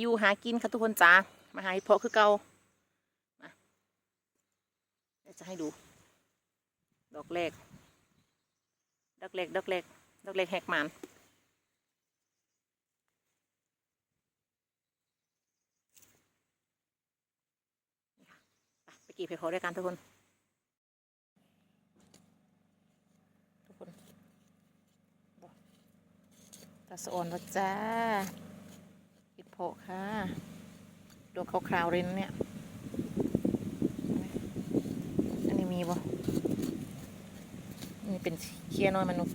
อยู่หากินค่ะทุกคนจ้ามาหาเห็ดเพาะคือเกามาจะให้ดู ดอกแรก ดอกแรกดอกแรกดอกแรกแหกมันไปเกี่เห็ดเพาะด้วยกันทุกคน ทุกคนตาสออนแล้วจ้า เพาะค่ะดอกขาวๆเลยนะเนี่ย อันนี้มีบ่นี่เป็นเคี้ยน้อยมนุษย์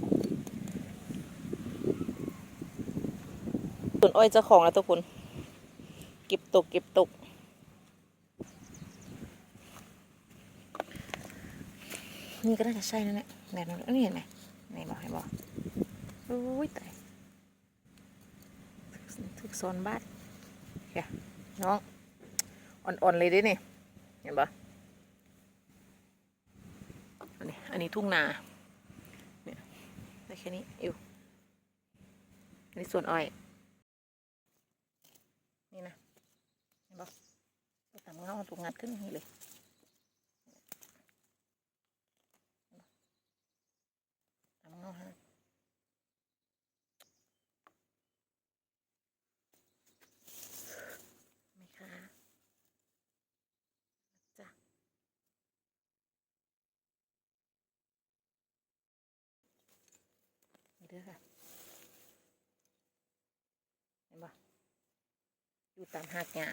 ส่วนอ้อยเจ้าของแล้วทุกคน เก็บตกเก็บตกนี่ก็น่าจะใช่นะเนี่ยแน่นอนนี่เห็นไหมนี่บอกให้บอกโอ้ยตาย ถึกโซนบ้านเฮ้ยน้อง อ่อน ๆ เลยดินี่ เห็นปะอันนี้ อันนี้ทุ่งนา เนี่ยได้แค่นี้อยู่อันนี้ส่วนอ้อย นี่นะ เห็นปะไปตามเงาถูกงัดขึ้นนี้เลย ตามเงาฮะไม่ค่ะจ้ะนี่ เด้อค่ะ เห็นปะอยู่ตามหากหญ้า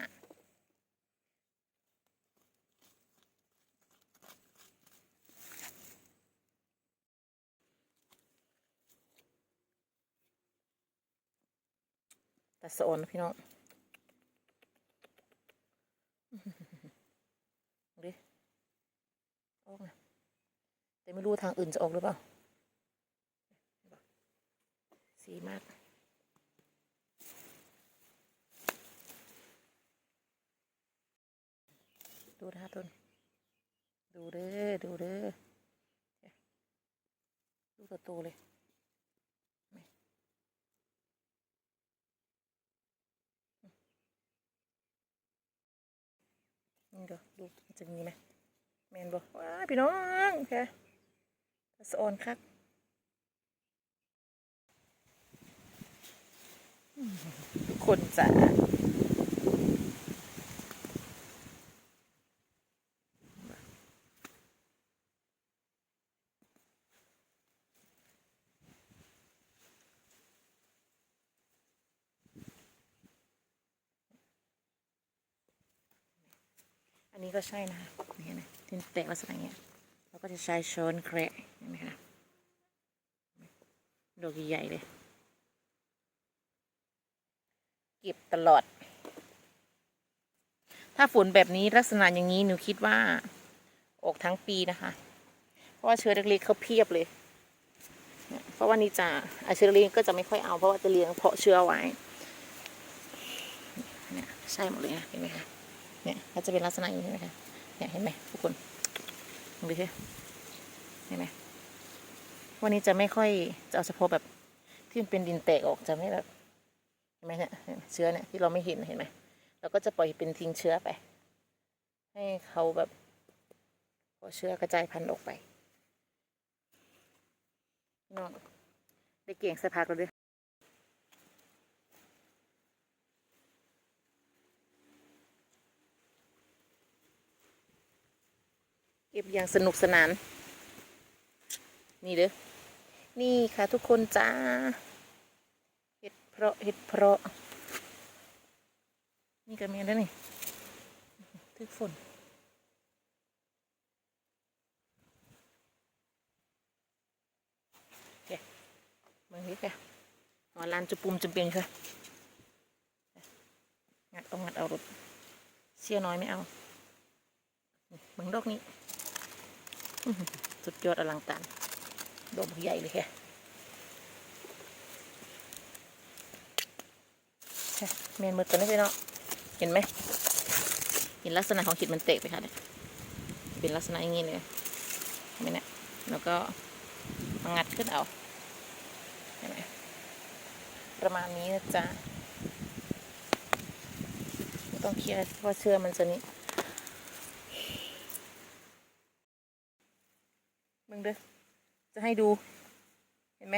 ตาสอนพี่น้องดิออกนะแต่ไม่รู้ทางอื่นจะออกหรือเปล่า สีมาก ดูนะคะทุนดูเด้อดูเด้อดูตัวโตเลยนี่เดี๋ยวดูจะมีไหมแมนบอกว้าพี่น้องแค่สะออนคักอืมทุก คนจะอันนี้ก็ใช่นะคะนี่นไหมที่แตกลักษณะอย่างเงี้ยเราก็จะใช้ช้อนแคระเห็นไหมคะดอกใหญ่เลย เก็บตลอด ถ้าฝนแบบนี้ลักษณะอย่างนี้หนูคิดว่า ออกทั้งปีนะคะ เพราะว่าเชื้อเล็กๆเขาเพียบเลย เพราะว่านี่จะเชื้อเล็กก็จะไม่ค่อยเอาเพราะว่าจะเลี้ยงเพาะเชื้อไว้เนี่ยใช่หมดเลยนะเห็นไหมคะเนี่ยก็จะเป็นลักษณะอย่างนี้นะคะเนี่ยเห็นไหมทุกคนดูดิเห็นไหมวันนี้จะไม่ค่อยจะเอาเฉพาะแบบที่มันเป็นดินแตกออกจะไม่แบบ ไหมเนี่ยเชื้อเนี่ยที่เราไม่เห็นเห็นไหมเราก็จะปล่อยเป็นทิ้งเชื้อไป ให้เขาแบบพอเชื้อกระจายพันธุ์ออกไปน้องได้เก่งสักพักแล้วเด้วยเก็บอย่างสนุกสนาน นี่เด้อนี่ค่ะทุกคนจ้า เพราะเห็ดเพราะ นี่ก็มีแล้วนี่ทึกฝนเดี๋ยวมึงนี่ค่ะหัวลานจะปุ่มจะเป็นค่ะ งัดเอางัดเอารถเสียน้อยไม่เอามึงดอกนี้ สุดยอดอลังการดอกใหญ่เลยแค่ เมนมือตัวนี้พี่เนาะเห็นไหมเห็นลักษณะของหิดมันเตะไปค่ะเนี่ยเป็นลักษณะอย่างนี้เลยเห็นไมเนี่ยแล้วก็มางัดขึ้นเอาเห็นไหมประมาณนี้นะจ๊ะต้องเคลียร์เพราะเชื่อมันจะนี่มึงเด้อจะให้ดู เห็นไหม